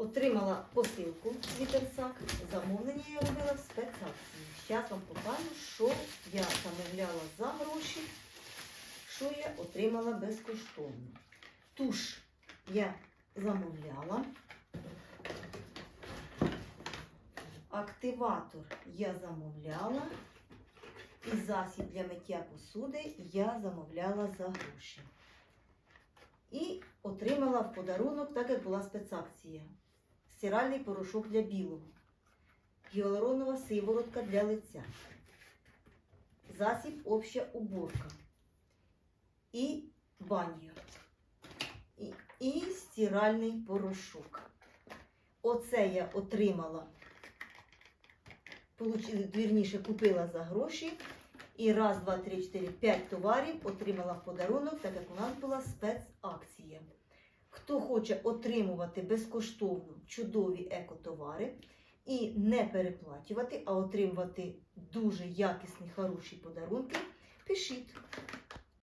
Отримала посилку Вітерсак. Замовлення я робила в спецакції. Зараз вам покажу, що я замовляла за гроші, що я отримала безкоштовно. Туш я замовляла. Активатор я замовляла. І засіб для миття посуди я замовляла за гроші. І отримала в подарунок, так як була спецакція. Стиральний порошок для білого, гіалуронова сиворотка для лиця, засіб обща уборка і баньо. І, і стиральний порошок. Оце я отримала, вірніше, купила за гроші. І раз, два, три, чотири, п'ять товарів отримала в подарунок, так як у нас була спецакція. Хто хоче отримувати безкоштовно чудові екотовари і не переплачувати, а отримувати дуже якісні, хороші подарунки, пишіть.